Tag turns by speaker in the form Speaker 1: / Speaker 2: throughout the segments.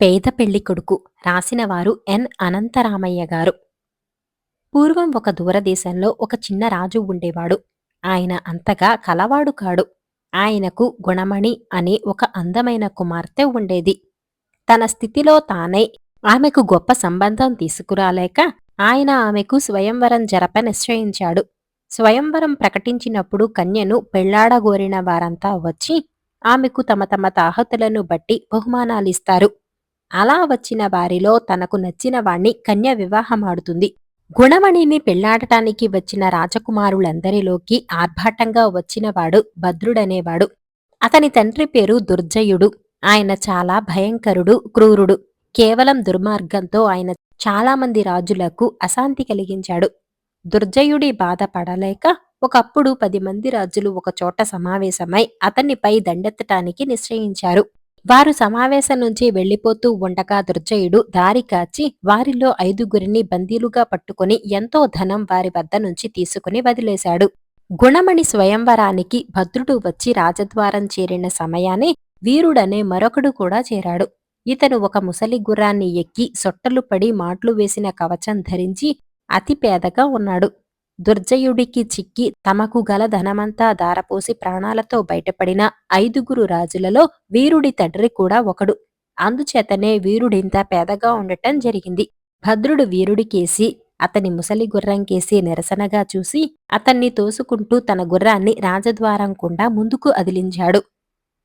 Speaker 1: పేద పెళ్ళి కొడుకు రాసినవారు ఎన్. అనంతరామయ్య గారు. పూర్వం ఒక దూరదేశంలో ఒక చిన్న రాజు ఉండేవాడు. ఆయన అంతగా కలవాడు కాడు. ఆయనకు గుణమణి అనే ఒక అందమైన కుమార్తె ఉండేది. తన స్థితిలో తానై ఆమెకు గొప్ప సంబంధం తీసుకురాలేక ఆయన ఆమెకు స్వయంవరం జరప నిశ్చయించాడు. స్వయంవరం ప్రకటించినప్పుడు కన్యను పెళ్ళాడగోరిన వారంతా వచ్చి ఆమెకు తమ తమ తాహతులను బట్టి బహుమానాలిస్తారు. అలా వచ్చిన వారిలో తనకు నచ్చిన వాణ్ణి కన్య వివాహమాడుతుంది. గుణమణిని పెళ్ళాడటానికి వచ్చిన రాజకుమారులందరిలోకి ఆర్భాటంగా వచ్చినవాడు భద్రుడనేవాడు. అతని తండ్రి పేరు దుర్జయుడు. ఆయన చాలా భయంకరుడు క్రూరుడు. కేవలం దుర్మార్గంతో ఆయన చాలామంది రాజులకు అశాంతి కలిగించాడు. దుర్జయుడి బాధ పడలేక ఒకప్పుడు పది మంది రాజులు ఒకచోట సమావేశమై అతన్నిపై దండెత్తటానికి నిశ్చయించారు. వారు సమావేశం నుంచి వెళ్ళిపోతూ ఉండగా దుర్జయుడు దారి కాచి వారిలో ఐదుగురిని బందీలుగా పట్టుకుని ఎంతో ధనం వారి వద్ద నుంచి తీసుకుని వదిలేశాడు. గుణమణి స్వయంవరానికి భద్రుడు వచ్చి రాజద్వారం చేరిన సమయానే వీరుడనే మరొకడు కూడా చేరాడు. ఇతను ఒక ముసలి గుర్రాన్ని ఎక్కి సొట్టలు పడి మాట్లు వేసిన కవచం ధరించి అతి పేదగా ఉన్నాడు. దుర్జయుడికి చిక్కి తమకు గల ధనమంతా దారపోసి ప్రాణాలతో బయటపడిన ఐదుగురు రాజులలో వీరుడి తండ్రి కూడా ఒకడు. అందుచేతనే వీరుడింత పేదగా ఉండటం జరిగింది. భద్రుడు వీరుడికేసి అతని ముసలి గుర్రం కేసి నిరసనగా చూసి అతన్ని తోసుకుంటూ తన గుర్రాన్ని రాజద్వారం కుండా ముందుకు అదిలించాడు.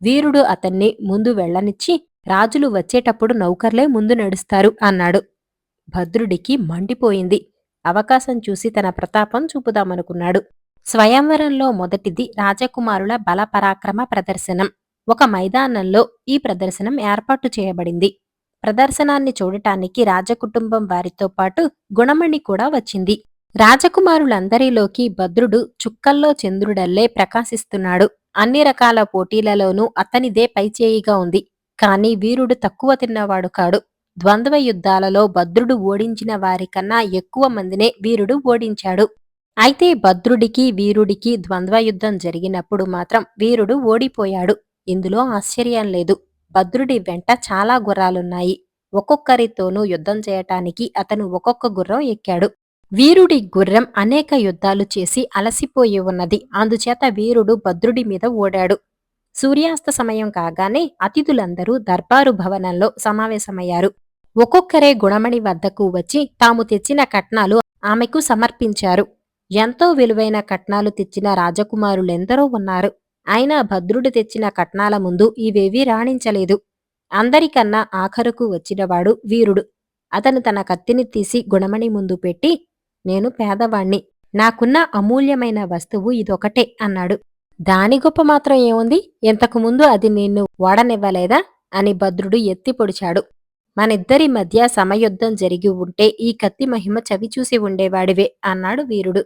Speaker 1: వీరుడు అతన్ని ముందు వెళ్ళనిచ్చి రాజులు వచ్చేటప్పుడు నౌకర్లే ముందు నడుస్తారు అన్నాడు. భద్రుడికి మండిపోయింది. అవకాశం చూసి తన ప్రతాపం చూపుదామనుకున్నాడు. స్వయంవరంలో మొదటిది రాజకుమారుల బల పరాక్రమ ప్రదర్శనం. ఒక మైదానంలో ఈ ప్రదర్శనం ఏర్పాటు చేయబడింది. ప్రదర్శనాన్ని చూడటానికి రాజకుటుంబం వారితో పాటు గుణమణి కూడా వచ్చింది. రాజకుమారులందరిలోకి భద్రుడు చుక్కల్లో చంద్రుడల్లే ప్రకాశిస్తున్నాడు. అన్ని రకాల పోటీలలోనూ అతనిదే పైచేయిగా ఉంది. కాని వీరుడు తక్కువ తిన్నవాడు కాడు. ద్వంద్వ యుద్ధాలలో భద్రుడు ఓడించిన వారికన్నా ఎక్కువ మందినే వీరుడు ఓడించాడు. అయితే భద్రుడికి వీరుడికి ద్వంద్వ యుద్ధం జరిగినప్పుడు మాత్రం వీరుడు ఓడిపోయాడు. ఇందులో ఆశ్చర్యం లేదు. భద్రుడి వెంట చాలా గుర్రాలున్నాయి. ఒక్కొక్కరితోనూ యుద్ధం చేయటానికి అతను ఒక్కొక్క గుర్రం ఎక్కాడు. వీరుడి గుర్రం అనేక యుద్ధాలు చేసి అలసిపోయి ఉన్నది. అందుచేత వీరుడు భద్రుడి మీద ఓడాడు. సూర్యాస్త సమయం కాగానే అతిథులందరూ దర్బారు భవనంలో సమావేశమయ్యారు. ఒక్కొక్కరే గుణమణి వద్దకు వచ్చి తాము తెచ్చిన కట్నాలు ఆమెకు సమర్పించారు. ఎంతో విలువైన కట్నాలు తెచ్చిన రాజకుమారులెందరో ఉన్నారు. అయినా భద్రుడు తెచ్చిన కట్నాల ముందు ఇవేవీ రాణించలేదు. అందరికన్నా ఆఖరుకు వచ్చినవాడు వీరుడు. అతను తన కత్తిని తీసి గుణమణి ముందు పెట్టి నేను పేదవాణ్ణి. నాకున్న అమూల్యమైన వస్తువు ఇదొకటే అన్నాడు. దాని గొప్ప మాత్రం ఏముంది? ఇంతకు ముందు అది నిన్ను వాడనివ్వలేదా? అని భద్రుడు ఎత్తి పొడిచాడు. మనిద్దరి మధ్య సమయుద్ధం జరిగి ఉంటే ఈ కత్తి మహిమ చవిచూసి ఉండేవాడివే అన్నాడు వీరుడు.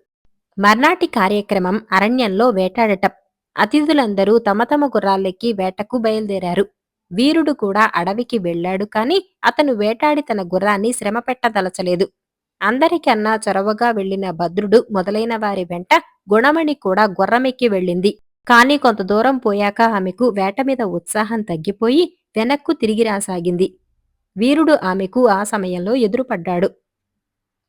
Speaker 1: మర్నాటి కార్యక్రమం అరణ్యంలో వేటాడటం. అతిథులందరూ తమ తమ గుర్రాలెక్కి వేటకు బయలుదేరారు. వీరుడు కూడా అడవికి వెళ్ళాడు కాని అతను వేటాడి తన గుర్రాన్ని శ్రమ పెట్టదలచలేదు. అందరికన్నా చొరవగా వెళ్ళిన భద్రుడు మొదలైన వారి వెంట గుణమణి కూడా గుర్రమెక్కి వెళ్ళింది. కాని కొంత దూరం పోయాక ఆమెకు వేట మీద ఉత్సాహం తగ్గిపోయి వెనక్కు తిరిగి రాసాగింది. వీరుడు ఆమెకు ఆ సమయంలో ఎదురుపడ్డాడు.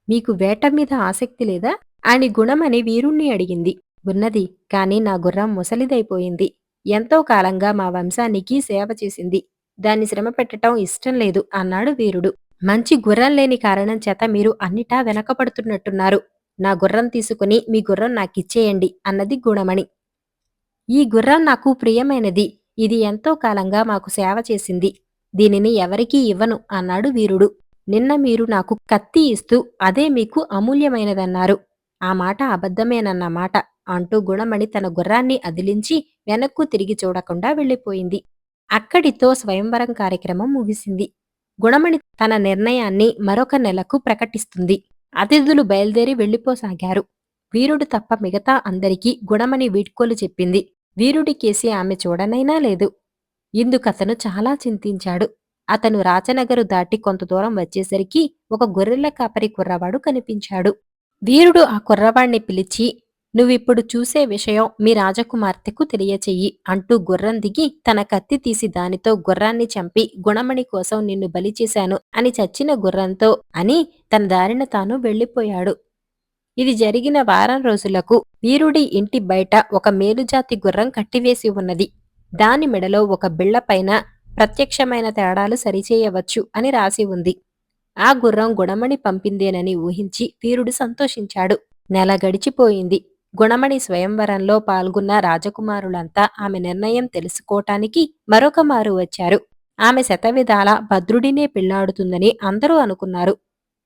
Speaker 1: మీకు వేట మీద ఆసక్తి లేదా అని గుణమని వీరుణ్ణి అడిగింది. ఉన్నది కాని నా గుర్రం ముసలిదైపోయింది. ఎంతో కాలంగా మా వంశానికి సేవ చేసింది. దాన్ని శ్రమ పెట్టడం ఇష్టం లేదు అన్నాడు వీరుడు. మంచి గుర్రం లేని కారణం చేత మీరు అన్నిటా వెనకపడుతున్నట్టున్నారు నా గుర్రం తీసుకుని మీ గుర్రం నాకిచ్చేయండి అన్నది గుణమణి. ఈ గుర్రం నాకు ప్రియమైనది. ఇది ఎంతో కాలంగా మాకు సేవ చేసింది. దీనిని ఎవరికీ ఇవ్వను అన్నాడు వీరుడు. నిన్న మీరు నాకు కత్తి ఇస్తూ అదే మీకు అమూల్యమైనదన్నారు. ఆ మాట అబద్ధమేనన్నమాట అంటూ గుణమణి తన గుర్రాన్ని అదిలించి వెనక్కు తిరిగి చూడకుండా వెళ్ళిపోయింది. అక్కడితో స్వయంవరం కార్యక్రమం ముగిసింది. గుణమణి తన నిర్ణయాన్ని మరొక నెలకు ప్రకటిస్తుంది. అతిథులు బయలుదేరి వెళ్ళిపోసాగారు వీరుడు తప్ప మిగతా అందరికీ గుణమణి వీడ్కోలు చెప్పింది. వీరుడి కేసి ఆమె చూడనైనా లేదు. ఇందుకతను చాలా చింతించాడు. అతను రాచనగరు దాటి కొంత దూరం వచ్చేసరికి ఒక గొర్రెల కాపరి కుర్రవాడు కనిపించాడు. వీరుడు ఆ కుర్రవాణ్ణి పిలిచి నువ్విప్పుడు చూసే విషయం మీ రాజకుమార్తెకు తెలియచెయ్యి అంటూ గుర్రం దిగి తన కత్తి తీసి దానితో గుర్రాన్ని చంపి గుణమణి కోసం నిన్ను బలి చేశాను అని చచ్చిన గుర్రంతో అని తన దారిన తాను వెళ్ళిపోయాడు. ఇది జరిగిన వారం రోజులకు వీరుడి ఇంటి బయట ఒక మేలుజాతి గుర్రం కట్టివేసి ఉన్నది. దాని మెడలో ఒక బిళ్ళపైన ప్రత్యక్షమైన తేడాలు సరిచేయవచ్చు అని రాసి ఉంది. ఆ గుర్రం గుణమణి పంపిందేనని ఊహించి వీరుడు సంతోషించాడు. నెల గడిచిపోయింది. గుణమణి స్వయంవరంలో పాల్గొన్న రాజకుమారులంతా ఆమె నిర్ణయం తెలుసుకోటానికి మరొక మారు వచ్చారు. ఆమె శతవిధాల భద్రుడినే పెళ్ళాడుతుందని అందరూ అనుకున్నారు.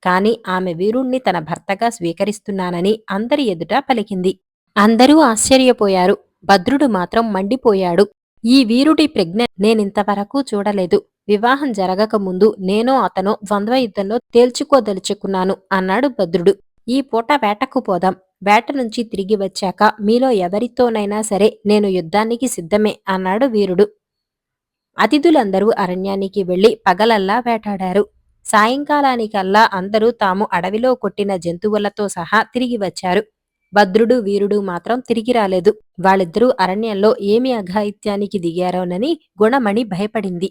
Speaker 1: కాని ఆమె వీరుణ్ణి తన భర్తగా స్వీకరిస్తున్నానని అందరి ఎదుట పలికింది. అందరూ ఆశ్చర్యపోయారు. భద్రుడు మాత్రం మండిపోయాడు. ఈ వీరుడి ప్రజ్ఞ నేనింతవరకు చూడలేదు. వివాహం జరగకముందు నేనో అతనో ద్వంద్వ యుద్ధంలో తేల్చుకోదలుచుకున్నాను అన్నాడు భద్రుడు. ఈ పూట వేటకు పోదాం. వేట నుంచి తిరిగి వచ్చాక మీలో ఎవరితోనైనా సరే నేను యుద్ధానికి సిద్ధమే అన్నాడు వీరుడు. అతిథులందరూ అరణ్యానికి వెళ్ళి పగలల్లా వేటాడారు. సాయంకాలానికల్లా అందరూ తాము అడవిలో కొట్టిన జంతువులతో సహా తిరిగి వచ్చారు. భద్రుడు వీరుడు మాత్రం తిరిగి రాలేదు. వాళ్ళిద్దరూ అరణ్యంలో ఏమి అఘాయిత్యానికి దిగారోనని గుణమణి భయపడింది.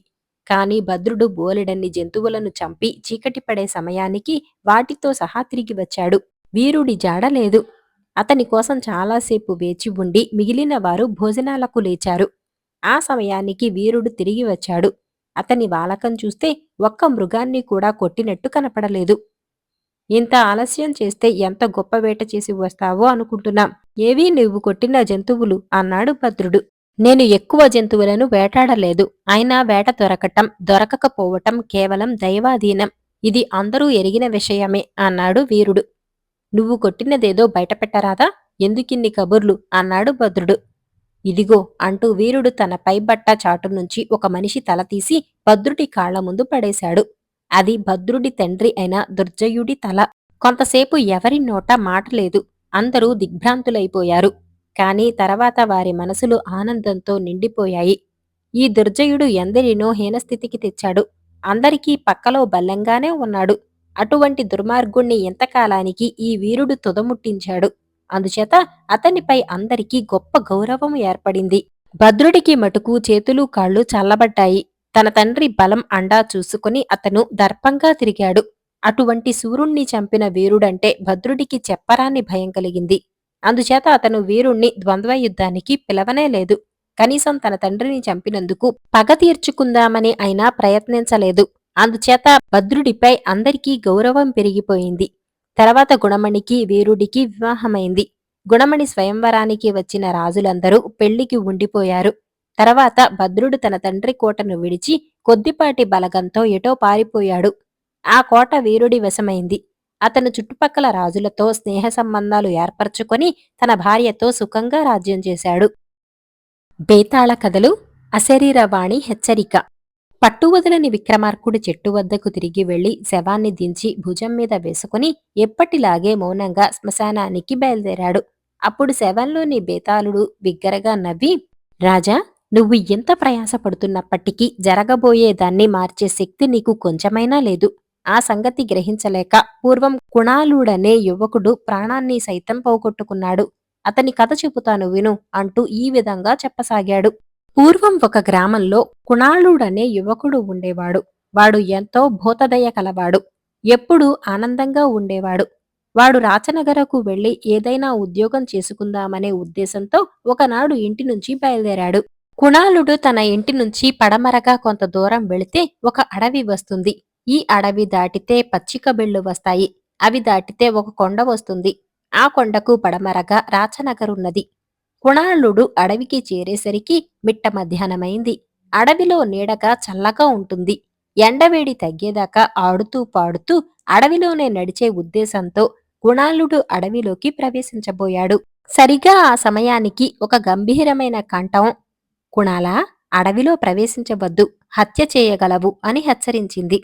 Speaker 1: కాని భద్రుడు బోలెడన్ని జంతువులను చంపి చీకటి పడే సమయానికి వాటితో సహా తిరిగి వచ్చాడు. వీరుడి జాడ లేదు. అతని కోసం చాలాసేపు వేచి ఉండి మిగిలిన వారు భోజనాలకు లేచారు. ఆ సమయానికి వీరుడు తిరిగి వచ్చాడు. అతని వాలకం చూస్తే ఒక్క మృగాన్ని కూడా కొట్టినట్టు కనపడలేదు. ఇంత ఆలస్యం చేస్తే ఎంత గొప్ప వేట చేసి వస్తావో అనుకుంటున్నాం. ఏవీ నువ్వు కొట్టిన జంతువులు అన్నాడు భద్రుడు. నేను ఎక్కువ జంతువులను వేటాడలేదు. అయినా వేట దొరకటం దొరకకపోవటం కేవలం దైవాధీనం. ఇది అందరూ ఎరిగిన విషయమే అన్నాడు వీరుడు. నువ్వు కొట్టినదేదో బయటపెట్టరాదా? ఎందుకిన్ని కబుర్లు? అన్నాడు భద్రుడు. ఇదిగో అంటూ వీరుడు తన పైబట్ట చాటు నుంచి ఒక మనిషి తల తీసి భద్రుడి కాళ్ళ ముందు పడేశాడు. అది భద్రుడి తండ్రి అయిన దుర్జయుడి తల. కొంతసేపు ఎవరి నోట మాట లేదు. అందరూ దిగ్భ్రాంతులైపోయారు. కాని తర్వాత వారి మనసులు ఆనందంతో నిండిపోయాయి. ఈ దుర్జయుడు ఎందరినో హీనస్థితికి తెచ్చాడు. అందరికీ పక్కలో బల్లంగానే ఉన్నాడు. అటువంటి దుర్మార్గుణ్ణి ఎంతకాలానికి ఈ వీరుడు తుదముట్టించాడు. అందుచేత అతనిపై అందరికీ గొప్ప గౌరవం ఏర్పడింది. భద్రుడికి మటుకు చేతులు కాళ్ళు చల్లబడ్డాయి. తన తండ్రి బలం అండా చూసుకుని అతను దర్పంగా తిరిగాడు. అటువంటి సూర్యుణ్ణి చంపిన వీరుడంటే భద్రుడికి చెప్పరాని భయం కలిగింది. అందుచేత అతను వీరుణ్ణి ద్వంద్వ యుద్ధానికి పిలవనే లేదు. కనీసం తన తండ్రిని చంపినందుకు పగ తీర్చుకుందామని అయినా ప్రయత్నించలేదు. అందుచేత భద్రుడిపై అందరికీ గౌరవం పెరిగిపోయింది. తర్వాత గుణమణికి వీరుడికి వివాహమైంది. గుణమణి స్వయంవరానికి వచ్చిన రాజులందరూ పెళ్ళికి ఉండిపోయారు. తర్వాత భద్రుడు తన తండ్రి కోటను విడిచి కొద్దిపాటి బలగంతో ఎటో పారిపోయాడు. ఆ కోట వీరుడి వశమైంది. అతను చుట్టుపక్కల రాజులతో స్నేహ సంబంధాలు ఏర్పరచుకొని తన భార్యతో సుఖంగా రాజ్యం చేశాడు. బేతాళ కథలు అశరీరవాణి హెచ్చరిక. పట్టువదలని విక్రమార్కుడు చెట్టు వద్దకు తిరిగి వెళ్ళి శవాన్ని దించి భుజం మీద వేసుకుని ఎప్పటిలాగే మౌనంగా శ్మశానానికి బయలుదేరాడు. అప్పుడు శవంలోని బేతాళుడు బిగ్గరగా నవ్వి రాజా నువ్వు ఎంత ప్రయాసపడుతున్నప్పటికీ జరగబోయేదాన్ని మార్చే శక్తి నీకు కొంచెమైనా లేదు. ఆ సంగతి గ్రహించలేక పూర్వం కుణాలుడనే యువకుడు ప్రాణాన్ని సైతం పోగొట్టుకున్నాడు. అతని కథ చెబుతాను విను అంటూ ఈ విధంగా చెప్పసాగాడు. పూర్వం ఒక గ్రామంలో కుణాళుడనే యువకుడు ఉండేవాడు. వాడు ఎంతో భూతదయ కలవాడు. ఎప్పుడూ ఆనందంగా ఉండేవాడు. వాడు రాచనగరకు వెళ్ళి ఏదైనా ఉద్యోగం చేసుకుందామనే ఉద్దేశంతో ఒకనాడు ఇంటి నుంచి బయలుదేరాడు. కుణాళుడు తన ఇంటి నుంచి పడమరగా కొంత దూరం వెళితే ఒక అడవి వస్తుంది. ఈ అడవి దాటితే పచ్చిక బెళ్ళు వస్తాయి. అవి దాటితే ఒక కొండ వస్తుంది. ఆ కొండకు పడమరగా రాచనగరున్నది కుణాళుడు అడవికి చేరేసరికి మిట్ట మధ్యాహ్నమైంది. అడవిలో నీడగా చల్లగా ఉంటుంది. ఎండవేడి తగ్గేదాకా ఆడుతూ పాడుతూ అడవిలోనే నడిచే ఉద్దేశంతో గుణాళుడు అడవిలోకి ప్రవేశించబోయాడు. సరిగా ఆ సమయానికి ఒక గంభీరమైన కంఠం కుణాలా అడవిలో ప్రవేశించవద్దు హత్య చేయగలవు అని హెచ్చరించింది.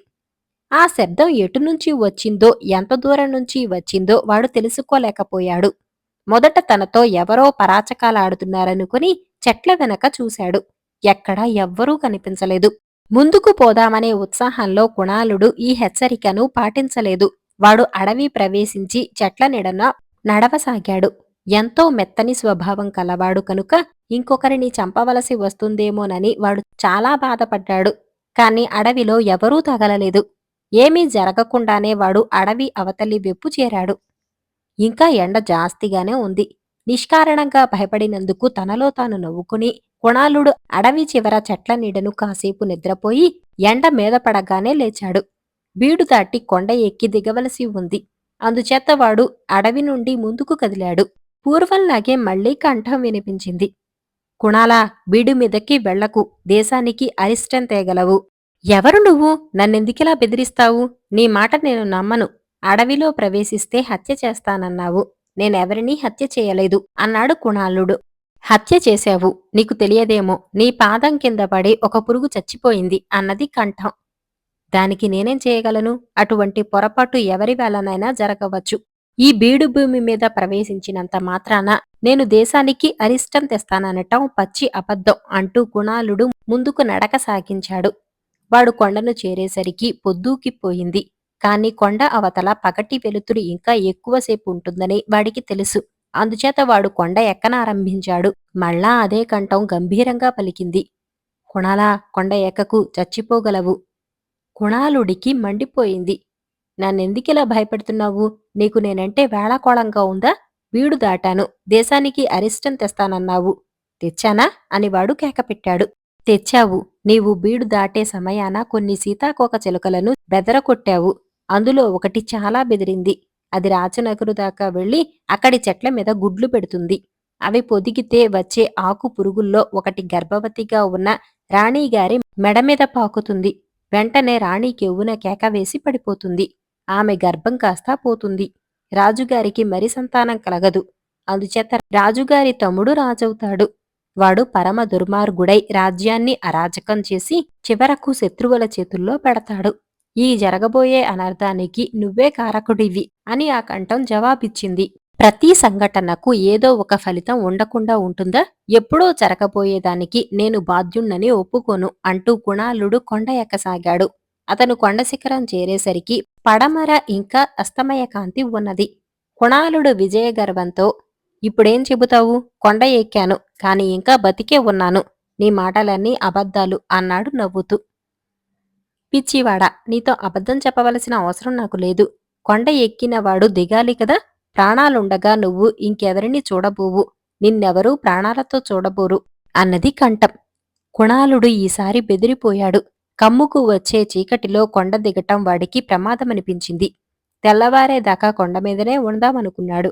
Speaker 1: ఆ శబ్దం ఎటు నుంచి వచ్చిందో ఎంత దూరం నుంచి వచ్చిందో వాడు తెలుసుకోలేకపోయాడు. మొదట తనతో ఎవరో పరాచకాలాడుతున్నారనుకుని చెట్ల వెనక చూశాడు. ఎక్కడా ఎవ్వరూ కనిపించలేదు. ముందుకు పోదామనే ఉత్సాహంలో కుణాలుడు ఈ హెచ్చరికను పాటించలేదు. వాడు అడవి ప్రవేశించి చెట్ల నిడన నడవసాగాడు. ఎంతో మెత్తని స్వభావం కలవాడు కనుక ఇంకొకరిని చంపవలసి వస్తుందేమోనని వాడు చాలా బాధపడ్డాడు. కాని అడవిలో ఎవరూ తగలలేదు. ఏమీ జరగకుండానే వాడు అడవి అవతలి వెప్పు చేరాడు. ఇంకా ఎండ జాస్తిగానే ఉంది. నిష్కారణంగా భయపడినందుకు తనలో తాను నవ్వుకుని కుణాలుడు అడవి చివర చెట్ల నీడను కాసేపు నిద్రపోయి ఎండ మీద పడగానే లేచాడు. బీడు దాటి కొండ ఎక్కి దిగవలసి ఉంది. అందుచేత వాడు అడవి నుండి ముందుకు కదిలాడు. పూర్వంలాగే మళ్ళీ కంఠం వినిపించింది. కుణాలా బీడు మీదకి వెళ్ళకు దేశానికి అరిష్టం తేగలవు. ఎవరు నువ్వు? నన్నెందుకిలా బెదిరిస్తావు? నీ మాట నేను నమ్మను. అడవిలో ప్రవేశిస్తే హత్య చేస్తానన్నావు. నేనెవరినీ హత్య చేయలేదు అన్నాడు కుణాలుడు. హత్య చేశావు. నీకు తెలియదేమో. నీ పాదం కింద పడి ఒక పురుగు చచ్చిపోయింది అన్నది కంఠం. దానికి నేనేం చేయగలను? అటువంటి పొరపాటు ఎవరి వల్లనైనా జరగవచ్చు. ఈ బీడు భూమి మీద ప్రవేశించినంత మాత్రాన నేను దేశానికి అరిష్టం తెస్తాననటం పచ్చి అబద్ధం అంటూ కుణాళుడు ముందుకు నడక సాగించాడు. వాడు కొండను చేరేసరికి పొద్దూకిపోయింది కాని కొండ అవతల పగటి వెలుతురు ఇంకా ఎక్కువసేపు ఉంటుందని వాడికి తెలుసు. అందుచేత వాడు కొండ ఎక్కనారంభించాడు మళ్ళా అదే కంఠం గంభీరంగా పలికింది. కుణాలా కొండ ఎక్కకు చచ్చిపోగలవు. కుణాలుడికి మండిపోయింది. నన్నెందుకిలా భయపెడుతున్నావు? నీకు నేనంటే వేళాకోళంగా ఉందా? వీడు దాటాను. దేశానికి అరిష్టం తెస్తానన్నావు. తెచ్చానా? అని వాడు కేకపెట్టాడు. తెచ్చావు. నీవు బీడు దాటే సమయాన కొన్ని సీతాకోక చిలుకలను బెదరకొట్టావు అందులో ఒకటి చాలా బెదిరింది. అది రాచనగరు దాకా వెళ్ళి అక్కడి చెట్ల మీద గుడ్లు పెడుతుంది. అవి పొదిగితే వచ్చే ఆకు పురుగుల్లో ఒకటి గర్భవతిగా ఉన్న రాణిగారి మెడ మీద పాకుతుంది. వెంటనే రాణి కెవ్వున కేక వేసి పడిపోతుంది. ఆమె గర్భం కాస్తా పోతుంది. రాజుగారికి మరి సంతానం కలగదు. అందుచేత రాజుగారి తమ్ముడు రాజవుతాడు. వాడు పరమ దుర్మార్గుడై రాజ్యాన్ని అరాజకం చేసి చివరకు శత్రువుల చేతుల్లో పెడతాడు. ఈ జరగబోయే అనర్థానికి నువ్వే కారకుడివి అని ఆ కంఠం జవాబిచ్చింది. ప్రతి సంఘటనకు ఏదో ఒక ఫలితం ఉండకుండా ఉంటుందా? ఎప్పుడో జరగబోయేదానికి నేను బాధ్యుణ్ణని ఒప్పుకోను అంటూ కుణాళుడు కొండ ఎక్కసాగాడు. అతను కొండ శిఖరం చేరేసరికి పడమర ఇంకా అస్తమయ కాంతి ఉన్నది. కుణాళుడు విజయగర్వంతో ఇప్పుడేం చెబుతావు? కొండ ఎక్కాను కాని ఇంకా బతికే ఉన్నాను. నీ మాటలన్నీ అబద్ధాలు అన్నాడు నవ్వుతూ. పిచ్చివాడా నీతో అబద్ధం చెప్పవలసిన అవసరం నాకు లేదు. కొండ ఎక్కినవాడు దిగాలి కదా? ప్రాణాలుండగా నువ్వు ఇంకెవరిని చూడబోవు? నిన్నెవరూ ప్రాణాలతో చూడబోరు? అన్నది కంఠం. కుణాలుడు ఈసారి బెదిరిపోయాడు. కమ్ముకు వచ్చే చీకటిలో కొండ దిగటం వాడికి ప్రమాదమనిపించింది. తెల్లవారేదాకా కొండ మీదనే ఉందామనుకున్నాడు.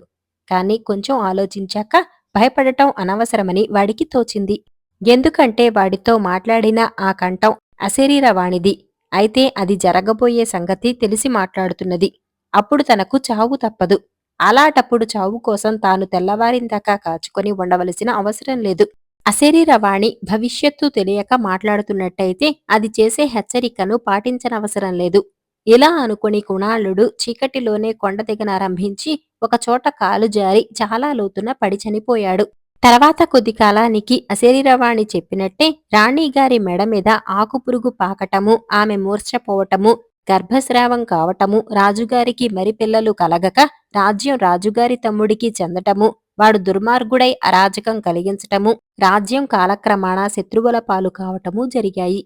Speaker 1: కాని కొంచెం ఆలోచించాక భయపడటం అనవసరమని వాడికి తోచింది. ఎందుకంటే వాడితో మాట్లాడిన ఆ కంఠం అశరీరవాణిది. అయితే అది జరగబోయే సంగతి తెలిసి మాట్లాడుతున్నది. అప్పుడు తనకు చావు తప్పదు. అలాటప్పుడు చావు కోసం తాను తెల్లవారిందాకా కాచుకొని ఉండవలసిన అవసరం లేదు. అశరీరవాణి భవిష్యత్తు తెలియక మాట్లాడుతున్నట్టయితే అది చేసే హెచ్చరికను పాటించనవసరం లేదు. ఇలా అనుకుని కుణాళుడు చీకటిలోనే కొండ దిగనారంభించి ఒకచోట కాలు జారి చాలా లోతున పడి చనిపోయాడు. తర్వాత కొద్ది కాలానికి అశరీరవాణి చెప్పినట్టే రాణిగారి మెడ మీద ఆకుపురుగు పాకటము ఆమె మూర్ఛపోవటము గర్భస్రావం కావటము రాజుగారికి మరి పిల్లలు కలగక రాజ్యం రాజుగారి తమ్ముడికి చెందటము వాడు దుర్మార్గుడై అరాజకం కలిగించటము రాజ్యం కాలక్రమాణ శత్రువుల పాలు కావటము జరిగాయి.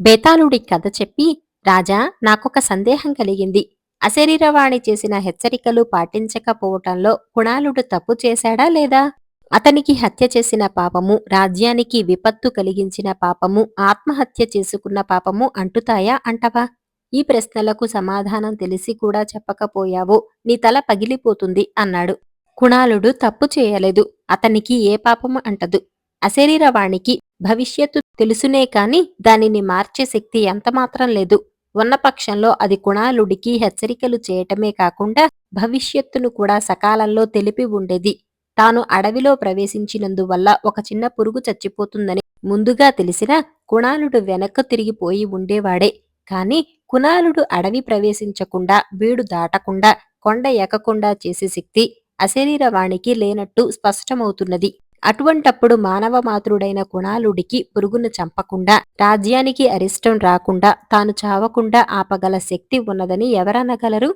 Speaker 1: బేతాళుడి కథ చెప్పి రాజా నాకొక సందేహం కలిగింది. అశరీరవాణి చేసిన హెచ్చరికలు పాటించకపోవటంలో కుణాలుడు తప్పు చేశాడా లేదా? అతనికి హత్య చేసిన పాపము రాజ్యానికి విపత్తు కలిగించిన పాపము ఆత్మహత్య చేసుకున్న పాపము అంటుతాయా అంటవా? ఈ ప్రశ్నలకు సమాధానం తెలిసి కూడా చెప్పకపోయావో. నీ తల పగిలిపోతుంది అన్నాడు. కుణాళుడు తప్పు చేయలేదు. అతనికి ఏ పాపము అంటదు. అశరీరవాణికి భవిష్యత్తు తెలుసునే కాని దానిని మార్చే శక్తి ఎంతమాత్రం లేదు. ఉన్న పక్షంలో అది కుణాలుడికి హెచ్చరికలు చేయటమే కాకుండా భవిష్యత్తును కూడా సకాలంలో తెలిపి ఉండేది. తాను అడవిలో ప్రవేశించినందువల్ల ఒక చిన్న పురుగు చచ్చిపోతుందని ముందుగా తెలిసినా కుణాలుడు వెనక్కు తిరిగిపోయి ఉండేవాడే. కాని కుణాలుడు అడవి ప్రవేశించకుండా బీడు దాటకుండా కొండ ఎక్కకుండా చేసే శక్తి అశరీరవాణికి లేనట్టు స్పష్టమవుతున్నది. అటువంటప్పుడు మానవ మాతృడైన కుణాలుడికి పురుగును చంపకుండా రాజ్యానికి అరిష్టం రాకుండా తాను చావకుండా ఆపగల శక్తి ఉన్నదని ఎవరనగలరు?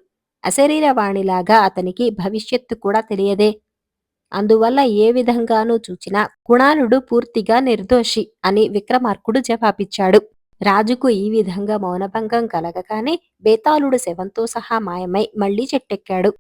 Speaker 1: అశరీరవాణిలాగా అతనికి భవిష్యత్తు కూడా తెలియదే. అందువల్ల ఏ విధంగానూ చూచినా కుణాళుడు పూర్తిగా నిర్దోషి అని విక్రమార్కుడు జవాబిచ్చాడు. రాజుకు ఈ విధంగా మౌనభంగం కలగగానే బేతాళుడు శవంతో సహా మాయమై మళ్ళీ చెట్టెక్కాడు.